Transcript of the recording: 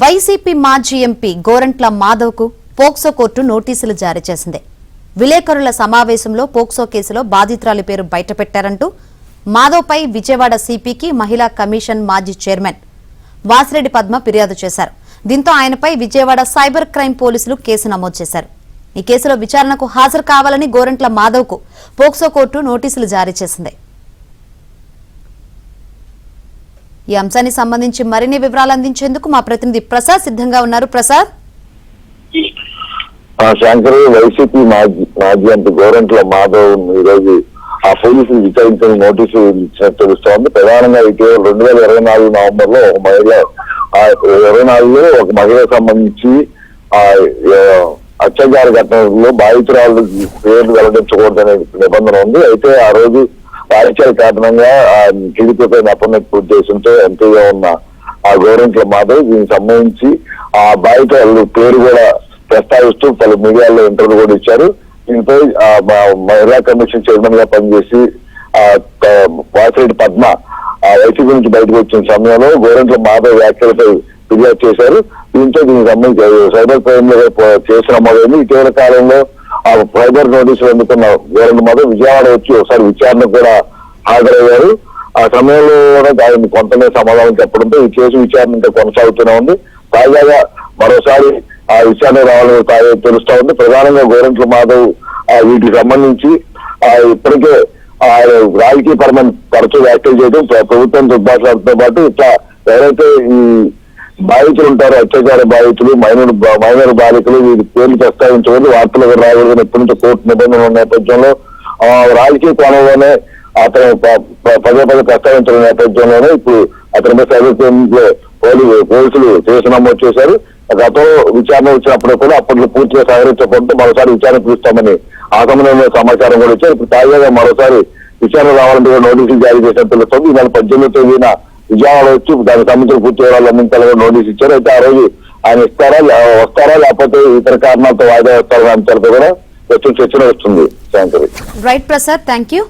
YCP మాజీ MP Gorantla మాధవ్కు POCSO court నోటీసులు జారీ చేసింది. విలేకరుల సమావేశంలో పోక్సో కేసులో బాధితురాలి పేరు బయటపెట్టారంటూ మాధవ్పై విజయవాడ సిపికి మహిళా కమిషన్ మాజీ చైర్మన్ వాసిరెడ్డి పద్మ ఫిర్యాదు చేశారు. దీంతో ఆయనపై విజయవాడ సైబర్ క్రైమ్ పోలీసులు కేసు నమోదు చేశారు. ఈ కేసులో విచారణకు హాజరు కావాలని గోరంట్ల మాధవ్కు పోక్సో కోర్టు నోటీసులు జారీ చేసింది. ఈ అంశానికి సంబంధించి మరిన్ని వివరాలు అందించేందుకు మా ప్రతినిధి ప్రసాద్ సిద్ధంగా ఉన్నారు. ప్రసాద్? శంకర్ వైసీపీ మాజీ మాజీ అంత గోరంట్ల మాధవ్ ఈ రోజు ఆ పోలీసులు విచారించిన నోటీసు ఇచ్చినట్టు తెలుస్తోంది. ప్రధానంగా ఇటీవల రెండు వేల ఇరవై నాలుగు నవంబర్లో ఒక మహిళ ఇరవై నాలుగులో ఒక మహిళకు సంబంధించి ఆ ఆ, అత్యాచార ఘటనలో బాధితురాలు పేర్లు వెల్లడించకూడదనే నిబంధన ఉంది. అయితే ఆ రోజు రాజకీయాల కారణంగా ఆ టీడీపీపై పూర్తి ఉద్దేశంతో ఎంపీగా ఉన్న ఆ గవర్నమెంట్ల మాధవ్ దీనికి సంబంధించి ఆ బాధితురాలు పేరు కూడా ప్రస్తావిస్తూ పలు మీడియాలో ఇంటర్వ్యూ కూడా ఇచ్చారు. దీనిపై మహిళా కమిషన్ చైర్మన్గా పనిచేసి వాసిరెడ్డి పద్మ ఆ వైసీపీ నుంచి బయటకు వచ్చిన సమయంలో గోరంట్ల మాధవ్ వ్యాఖ్యలపై ఫిర్యాదు చేశారు. దీంతో దీనికి సంబంధించి సైబర్ క్రైమ్లో చేసిన మొదలైంది ఇటీవల కాలంలో ఆ సైబర్ నోటీసులు అందుకున్న వేరే మొదలు విజయవాడ వచ్చి ఒకసారి విచారణ కూడా హాజరయ్యారు. ఆ సమయంలో కూడా ఆయన కొంతమే సమాధానం చెప్పడంతో ఈ కేసు విచారణ ఇంకా కొనసాగుతూనే ఉంది. తాజాగా మరోసారి ఆ విచారణ రావాలని తెలుస్తా ఉంది. ప్రధానంగా గోరంట్ల మాధవ్ వీటికి సంబంధించి ఆ ఇప్పటికే రాజకీయ పరమైన తరచూ వ్యాఖ్యలు చేయడం ప్రభుత్వం దుర్భాషలతో పాటు ఇట్లా ఎవరైతే ఈ బాధితులు ఉంటారు అత్యాచార బాధితులు మైనర్ బా- మైనర్ బాధితులు వీరి పేర్లు ప్రస్తావించకూడదు వార్తలకు రాకూడదని ఎప్పటి నుంచో కోర్టు నిబంధనల నేపథ్యంలో రాజకీయ కోణంలోనే అతను ప- ప- పదే పదే ప్రస్తావించిన నేపథ్యంలోనే ఇప్పుడు అతనిపై సైబర్ పోలీసు పోలీసులు కేసు నమోదు చేశారు. గతంలో విచారణ వచ్చినప్పుడు కూడా అప్పట్లో పూర్తిగా సహకరించకుండా మరోసారి విచారణ పిలుస్తామని ఆ సమయంలో సమాచారం కూడా ఇచ్చారు ఇప్పుడు తాజాగా మరోసారి విచారణ రావాలంటే నోటీసులు జారీ చేసినట్టు తెలుస్తుంది. ఈ నెల పద్దెనిమిది తేదీన విజయవాడ వచ్చి దానికి సంబంధించిన పూర్తి వివరాలు అందించాలని నోటీస్ ఇచ్చారు. అయితే ఆ రోజు ఆయన ఇస్తారా వస్తారా లేకపోతే ఇతర కారణాలతో వాయిదా వేస్తారా అంశాలతో కూడా వచ్చి చర్చ నడుస్తుంది. Shankari right Prasad thank you.